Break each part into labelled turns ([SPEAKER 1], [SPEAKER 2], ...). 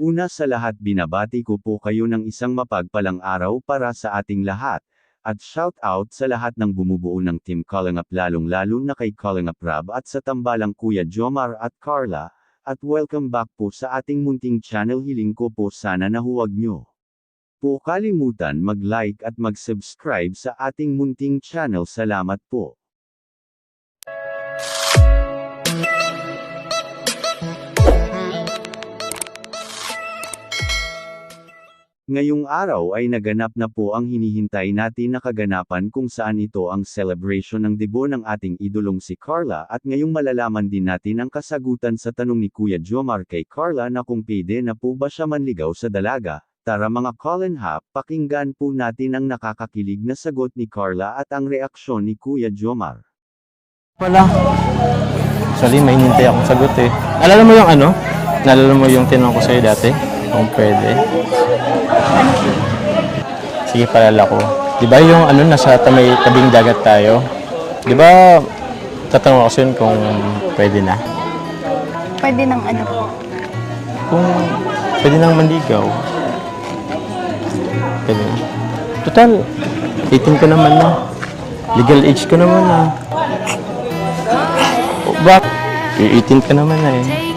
[SPEAKER 1] Una sa lahat binabati ko po kayo ng isang mapagpalang araw para sa ating lahat. At shout out sa lahat ng bumubuo ng Team Calling Up lalong lalo na kay Calling Up Rab at sa tambalang Kuya Jomar at Carla. At welcome back po sa ating munting channel hiling ko po sana na huwag nyo. Po kalimutan mag-like at mag-subscribe sa ating munting channel salamat po. Ngayong araw ay naganap na po ang hinihintay natin na kaganapan kung saan ito ang celebration ng debut ng ating idolong si Carla at ngayong malalaman din natin ang kasagutan sa tanong ni Kuya Jomar kay Carla na kung pwede na po ba siya manligaw sa dalaga. Tara mga Colin Hap, pakinggan po natin ang nakakakilig na sagot ni Carla at ang reaksyon ni Kuya Jomar.
[SPEAKER 2] Wala. Actually, may hinintay akong sagot eh. Alala mo yung ano? Naalala mo yung tinanong ko sa'yo dati? Kung pwede. Sige, palala ko. Di ba yung ano, nasa tamay tabing dagat tayo? Di ba, tatanong ako sa'yo kung pwede na?
[SPEAKER 3] Pwede ng ano.
[SPEAKER 2] Kung pwede nang manligaw. Pwede na. Total, 18 ko naman na. Legal age ko naman na. Bak? Eh, 18 ka naman na eh.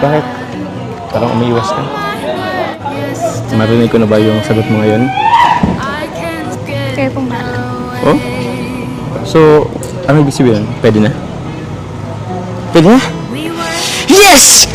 [SPEAKER 2] Bakit? Parang umiiwas ka. Marinig ko na ba yung sagot mo ngayon?
[SPEAKER 3] Kayo pong bahala.
[SPEAKER 2] Oh? So, ano ibig sabihin? Pwede na? Pwede na? Yes!